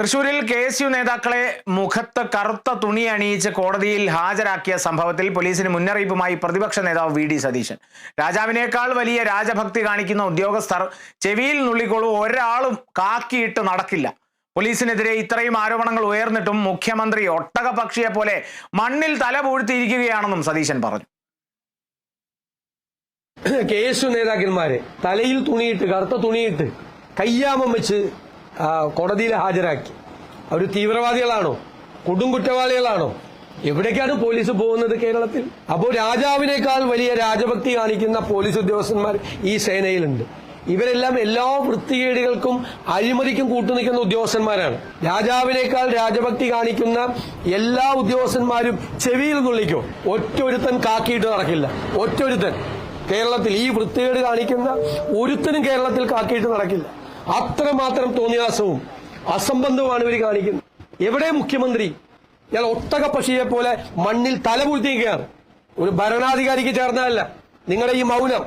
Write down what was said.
തൃശൂരിൽ K S U നേതാക്കളെ മുഖത്ത് കറുത്ത തുണി അണിയിച്ച് കോടതിയിൽ ഹാജരാക്കിയ സംഭവത്തിൽ പോലീസിന് മുന്നറിയിപ്പുമായി പ്രതിപക്ഷ നേതാവ് വി ഡി സതീശൻ. രാജാവിനേക്കാൾ വലിയ രാജഭക്തി കാണിക്കുന്ന ഉദ്യോഗസ്ഥർ ചെവിയിൽ നുള്ളിക്കൊള്ളു ഒരാളും കാക്കിയിട്ട് നടക്കില്ല. പോലീസിനെതിരെ ഇത്രയും ആരോപണങ്ങൾ ഉയർന്നിട്ടും മുഖ്യമന്ത്രി ഒട്ടകപക്ഷിയെ പോലെ മണ്ണിൽ തല പൂഴ്ത്തിയിരിക്കുകയാണെന്നും സതീശൻ പറഞ്ഞു. കെ എസ് യു നേതാക്കന്മാരെ തലയിൽ തുണിയിട്ട് കറുത്ത തുണിയിട്ട് കയ്യാമം വെച്ച് കോടതിയിൽ ഹാജരാക്കി. അവർ തീവ്രവാദികളാണോ? കൊടും കുറ്റവാളികളാണോ? എവിടേക്കാണ് പോലീസ് പോകുന്നത് കേരളത്തിൽ? അപ്പോൾ രാജാവിനേക്കാൾ വലിയ രാജഭക്തി കാണിക്കുന്ന പോലീസ് ഉദ്യോഗസ്ഥന്മാർ ഈ സേനയിലുണ്ട്. ഇവരെല്ലാം എല്ലാ വൃത്തികേടുകൾക്കും അഴിമതിക്കും കൂട്ടുനിൽക്കുന്ന ഉദ്യോഗസ്ഥന്മാരാണ്. രാജാവിനേക്കാൾ രാജഭക്തി കാണിക്കുന്ന എല്ലാ ഉദ്യോഗസ്ഥന്മാരും ചെവിയിൽ നുള്ളിക്കോ ഒറ്റൊരുത്തൻ കാക്കിയിട്ട് നടക്കില്ല. ഒറ്റൊരുത്തൻ. കേരളത്തിൽ ഈ വൃത്തികേട് കാണിക്കുന്ന ഒരുത്തനും കേരളത്തിൽ കാക്കിയിട്ട് നടക്കില്ല. അത്രമാത്രം തോന്നിയാസവും അസംബന്ധവുമാണ് ഇവർ കാണിക്കുന്നത്. എവിടെ മുഖ്യമന്ത്രി? ഞാൻ ഒട്ടക പക്ഷിയെ പോലെ മണ്ണിൽ തലപുഴ്ത്തിയിരിക്കുകയാണ് ഒരു ഭരണാധികാരിക്ക് ചേർന്നതല്ല. നിങ്ങളുടെ ഈ മൗനം.